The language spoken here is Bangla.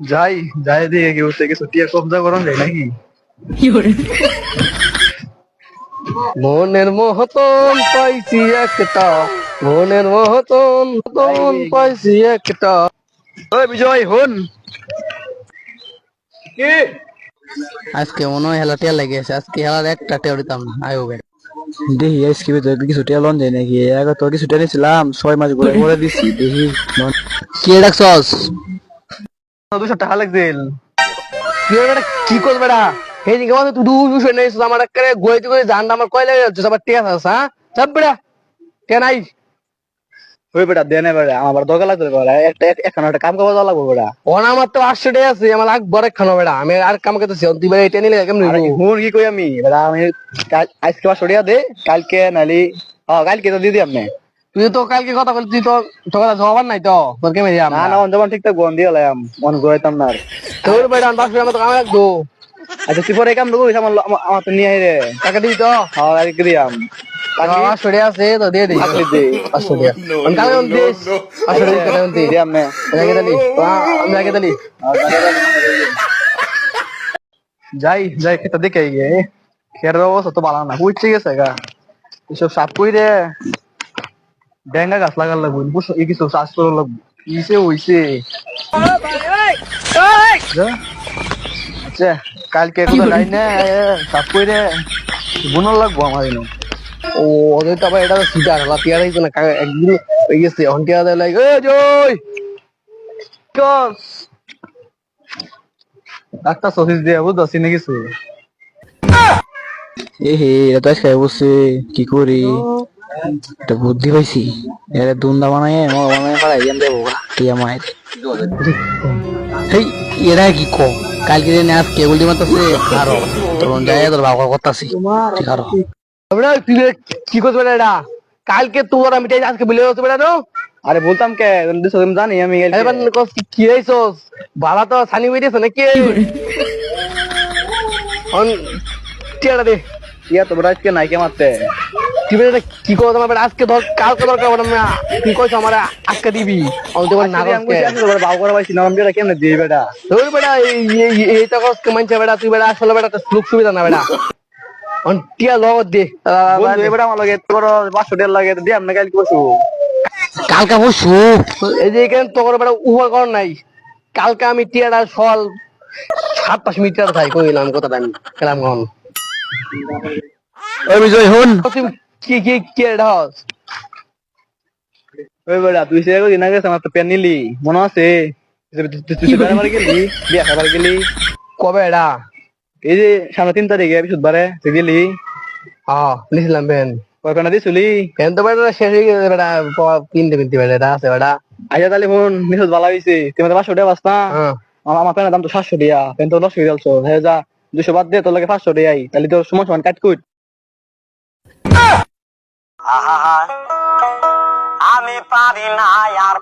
যাই যাই দিয়ে কি হচ্ছে কিছু টিয়া কবজা করান যায় নাকি? মনের মহতন পাইছি একটা মনের মহতন মহতন পাইছি একটা। ওই বিজয় হন কি? আজকে মনে হয় হেলা টিয়া লেগেছে আজকে হেলার একটা টিয়া দিতাম না আয়ো বে দেখি আজকে তো কিছু টিয়া লন যায় নাকি? আগে তো কিছু টিয়া নিয়েছিলাম ছয় মাস ঘুরে ঘুরে দিচ্ছি দেখি কি ডাকছস দুশো টাকা লাগছিল। কি করবে বেটা? এই দিকে আমাদের তুই দুশো নেই আমার করে গোয়েতে করে জান আমার কয় লাগে যাচ্ছে আবার টিয়া আছে হ্যাঁ? চাপ বেটা টিয়া নাই। ওই বেটা দেনে বেটা আমার দরকার লাগতো বেটা একটা এখন একটা কাম করবা যাওয়া লাগবো বেটা। ওনা আমার তো আটশো টাকা আছে আমার লাখ বড় খানো বেটা আমি আর কাম করতেছি তুই বেটা এটা নিলে কেমন হুন কি কই আমি? বেটা আমি আজকে টাকা দে কালকে নালি হ্যাঁ কালকে তো দিয়ে দিই আপনি তুই তো কালকে কথা বলি তুই তো তোর কথা জবাব নাই তো তোর কেমন দিলাম না না ঠিকঠাক বন দিয়ে লাম মন ঘুরাইতাম না তোর বেটা আমি পাঁচশো টাকা তো কামে রাখব আচ্ছা তুই পরে কাম দেবো আমার আমার- আমার তো নিয়ে রে। টাকা দিবি তো? হ্যাঁ কালকে দিয়াম। পাঁচশো টাকা আছে তো দিয়ে দিই কালকে দে। পাঁচশো টাকা। আমি কালকে আমি দিস পাঁচশো কালকে আমি দিই দিয়ে আপনি রেখে দিলি আমি রেখে দিলি যাই যাই খেতে দেখে গিয়ে খেয়ার অবস্থা তো ভালো না। উঠছে গেছে গা। এসব সাপ কই রে ডেঙ্গা গাছ লাগার লাগবো বুঝছ এই কিছু চাষ করার লাগবো। ইসে যা। আচ্ছা কালকে কোথাও যাই না সাপ কই রে বুনর লাগবো আমার এনে। ও ওদের তো আবার এটা সিটার হলা হইতো না একদিন হয়ে গেছে এখন দেয় লাগে। এ জয়! কস একটা সসিস দিয়ে বুঝতে পারছি না কিছু। এ হে এটা তো আজকে বসছে কি করি? একটা বুদ্ধি পাইছি। এটা দুন্দা বানায় মগ বানায় পারাই জান দেবো টিয়া মায়ের? হেই এরা কি কম কালকে যে নাচ কেবল দিয়ে মারতেছে আরও তখন যাই তোর বাবা করতেছি। ঠিক আরও বেটা তুই কি করছ বেটা এটা? কালকে তোর আমি তাই আজকে বলে হচ্ছে বেটা আরে বলতাম কে? আমি জানি আমি কি কি হইছস বাবা তো সানি হইতেছে নাকি? অন টিয়াটা দে। ইয়া তো বড় আজকে নাইকে মারতে। বেটা কি আজকে ধর কালকে দরকার বেটা আমি তুই কইছ আমার আজকে দিবি। আমি তো না আমি বলছি, আজকে তো বাবু করা পাইছি না বেটা কেমনে দিই বেটা? তোর বেটা এই- এই- এই মানছে বেটা তুই বেটা আসলে বেটা তো সুবিধা না বেটা। অন লগত দে। বন্ধু আমার লাগে তোর পাঁচশো দেড় লাগে দিয়ে কালকে বসু। কালকে বসু? এই যে এখানে তোর বেটা উপকরণ নাই। কালকে আমি টিয়াটা সল সাত পাঁচ মিটার থাই কইলাম কথাটা আমি ওই বিজয় হন কি কি কি হস? ওই বেটা তুই সে দিন আগে আমার তো পেন নিলি মনে আছে? তুই- বেড়া বাড়ি গেলি বিয়া খাবার গেলি। কবে এটা এই যে সামনে তিন তারিখে বিশুদ্ধবারে তুই গেলি। হ্যাঁ নিছিলাম বেন কয়খানা দিয়েছিলি বেন তো বেটা শেষ হয়ে গেছে বেটা কিনতে কিনতে বেটা এটা আছে বেটা। আইসা তাহলে ফোন নিশুদ্ধ ভালো হয়েছে তুই আমাদের পাঁচশো টাকা বাস না আমার পেনের দাম তো সাতশো টাকা পেন তো দশ টাকা দিলছো হ্যাঁ যা দুশো বাদ দিয়ে তোর লাগে পাঁচশো টাকাই তাহলে তোর সমান সমান কাট কুট। আমি পারি না আর